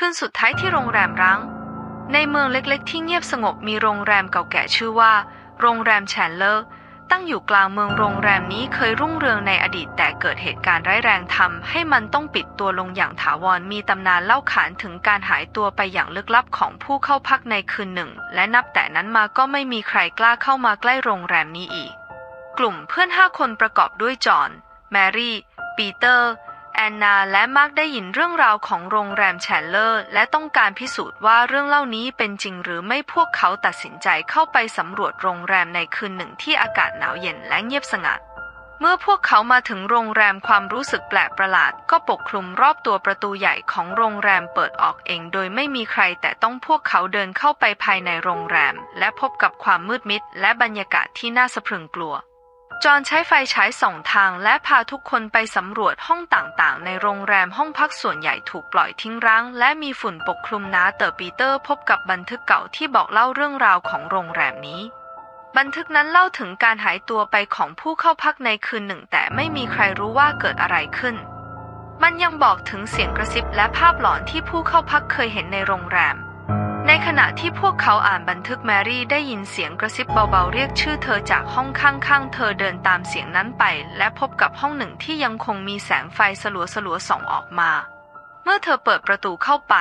คืนสุดท้ายที่โรงแรมร้าง ในเมืองเล็กๆ ที่เงียบสงบมีโรงแรมเก่าแก่ชื่อว่า โรงแรมแชนเลอร์ตั้งอยู่กลางเมืองโรงแรมนี้เคยรุ่งเรืองในอดีตแต่เกิดเหตุการณ์ร้ายแรงทำให้มันต้องปิดตัวลงอย่างถาวรมีตำนานเล่าขานถึงการหายตัวไปอย่างลึกลับของผู้เข้าพักในคืนหนึ่ง และนับแต่นั้นมาก็ไม่มีใครกล้าเข้ามาใกล้โรงแรมนี้อีก กลุ่มเพื่อนห้าคนประกอบด้วยจอห์นแมรี่ ปีเตอร์ แอนนาและมาร์กได้ยินเรื่องราวของโรงแรมแชนเลอร์ และต้องการพิสูจน์ว่าเรื่องเล่านี้เป็นจริงหรือไม่พวกเขาตัดสินใจเข้าไปสำรวจโรงแรมในคืนหนึ่งที่อากาศหนาวเย็นและเงียบสงัด เมื่อพวกเขามาถึงโรงแรมความรู้สึกแปลกประหลาด ก็ปกคลุมรอบตัวประตูใหญ่ของโรงแรมเปิดออกเอง โดยไม่มีใครแต่ต้องพวกเขาเดินเข้าไปภายในโรงแรม และพบกับความมืดมิดและบรรยากาศที่น่าสะพรึงกลัว จอนใช้ไฟฉายสองทางและพาทุกคนไปสำรวจห้องต่างๆ ในโรงแรมห้องพักส่วนใหญ่ถูกปล่อยทิ้งร้าง และมีฝุ่นปกคลุมหนาเตอร์ปีเตอร์พบกับบันทึกเก่าที่บอกเล่าเรื่องราวของโรงแรมนี้ บันทึกนั้นเล่าถึงการหายตัวไปของผู้เข้าพักในคืนหนึ่ง แต่ไม่มีใครรู้ว่าเกิดอะไรขึ้น มันยังบอกถึงเสียงกระซิบและภาพหลอนที่ผู้เข้าพักเคยเห็นในโรงแรม ในขณะที่พวกเขาอ่านบันทึกแมรี่ได้ยินเสียงกระซิบเบาๆ เรียกชื่อเธอจากห้องข้างๆ เธอเดินตามเสียงนั้นไป และพบกับห้องหนึ่งที่ยังคงมีแสงไฟสลัวๆส่องออกมา เมื่อเธอเปิดประตูเข้าไป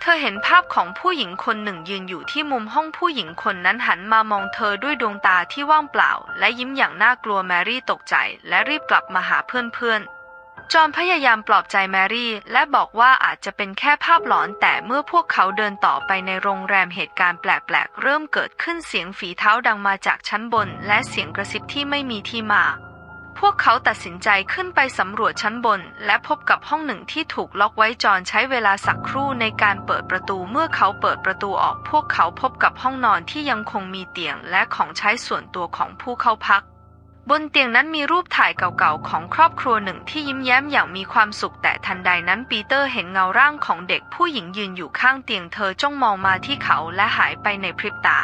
เธอเห็นภาพของผู้หญิงคนหนึ่งยืนอยู่ที่มุมห้องผู้หญิงคนนั้นหันมามองเธอด้วยดวงตาที่ว่างเปล่า และยิ้มอย่างน่ากลัวแมรี่ตกใจ และรีบกลับมาหาเพื่อนๆ จอห์นพยายามปลอบใจแมรี่ และบอกว่าอาจจะเป็นแค่ภาพหลอนแต่เมื่อพวกเขาเดินต่อไปในโรงแรมเหตุการณ์แปลกๆ เริ่มเกิดขึ้นเสียงฝีเท้าดังมาจากชั้นบน และเสียงกระซิบที่ไม่มีที่มา พวกเขาตัดสินใจขึ้นไปสำรวจชั้นบน และพบกับห้องหนึ่งที่ถูกล็อกไว้จอห์นใช้เวลาสักครู่ในการเปิดประตูเมื่อเขาเปิดประตูออก พวกเขาพบกับห้องนอนที่ยังคงมีเตียงและของใช้ส่วนตัวของผู้เข้าพัก บนเตียงนั้นมีรูปถ่ายเก่าๆของครอบครัวหนึ่งที่ยิ้มแย้มอย่างมีความสุขแต่ทันใดนั้นปีเตอร์เห็นเงาร่างของเด็กผู้หญิงยืนอยู่ข้างเตียงเธอจ้องมองมาที่เขาและหายไปในพริบตา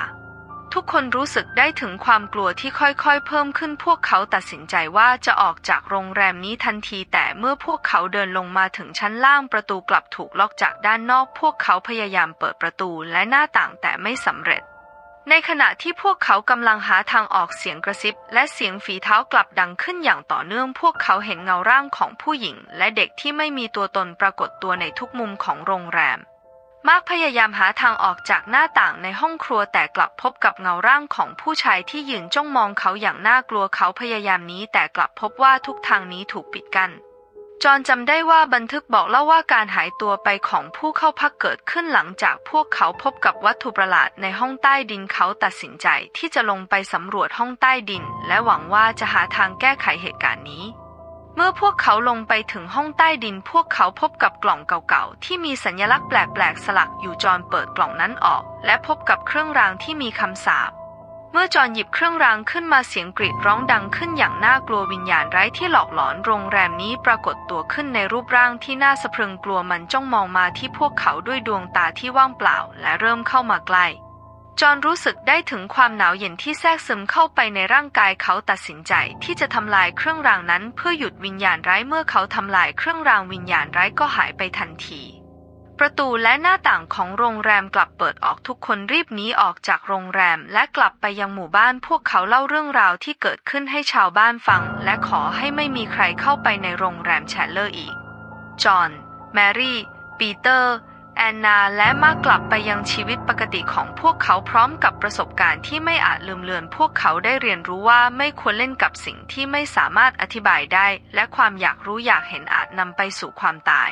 ทุกคนรู้สึกได้ถึงความกลัวที่ค่อยๆ เพิ่มขึ้นพวกเขาตัดสินใจว่าจะออกจากโรงแรมนี้ทันทีแต่เมื่อพวกเขาเดินลงมาถึงชั้นล่างประตูกลับถูกล็อกจากด้านนอก พวกเขาพยายามเปิดประตูและหน้าต่างแต่ไม่สำเร็จ ในขณะที่พวกเขากำลังหาทางออกเสียงกระซิบ และเสียงฝีเท้ากลับดังขึ้นอย่างต่อเนื่อง พวกเขาเห็นเงาร่างของผู้หญิง และเด็กที่ไม่มีตัวตนปรากฏตัวในทุกมุมของโรงแรม มาร์คพยายามหาทางออกจากหน้าต่างในห้องครัวแต่กลับพบกับเงาร่างของผู้ชายที่ยืนจ้องมองเขาอย่างน่ากลัวเขาพยายามนี้แต่กลับพบว่าทุกทางนี้ถูกปิดกัน้น จอนจำได้ว่าบันทึกบอกเล่าว่าการหายตัวไปของผู้เข้าพักเกิดขึ้นหลังจากพวกเขาพบกับวัตถุประหลาดในห้องใต้ดินเขาตัดสินใจที่จะลงไปสำรวจห้องใต้ดิน และหวังว่าจะหาทางแก้ไขเหตุการณ์นี้ เมื่อพวกเขาลงไปถึงห้องใต้ดิน พวกเขาพบกับกล่องเก่าๆที่มีสัญลักษณ์แปลกๆสลักอยู่จอนเปิดกล่องนั้นออก และพบกับเครื่องรางที่มีคำสาป เมื่อจอห์นหยิบเครื่องรางขึ้นมาเสียงกรีดร้องดังขึ้นอย่างน่ากลัววิญญาณไร้ที่หลอกหลอนโรงแรมนี้ปรากฏตัวขึ้นในรูปร่างที่น่าสะพรึงกลัวมันจ้องมองมาที่พวกเขาด้วยดวงตาที่ว่างเปล่าและเริ่มเข้ามาใกล้จอห์นรู้สึกได้ถึงความหนาวเย็นที่แทรกซึมเข้าไปในร่างกายเขาตัดสินใจที่จะทำลายเครื่องรางนั้นเพื่อหยุดวิญญาณร้ายเมื่อเขาทำลายเครื่องรางวิญญาณร้ายก็หายไปทันที ประตูและหน้าต่างของโรงแรมกลับเปิดออกทุกคนรีบหนีออกจากโรงแรมและกลับไปยังหมู่บ้านพวกเขาเล่าเรื่องราวที่เกิดขึ้นให้ชาวบ้านฟัง และขอให้ไม่มีใครเข้าไปในโรงแรมแชลเลอร์อีก จอห์น แมรี่ ปีเตอร์ แอนนา และมากกลับไปยังชีวิตปกติของพวกเขาพร้อมกับประสบการณ์ที่ไม่อาจลืมเลือน พวกเขาได้เรียนรู้ว่าไม่ควรเล่นกับสิ่งที่ไม่สามารถอธิบายได้ และความอยากรู้อยากเห็นอาจนำไปสู่ความตาย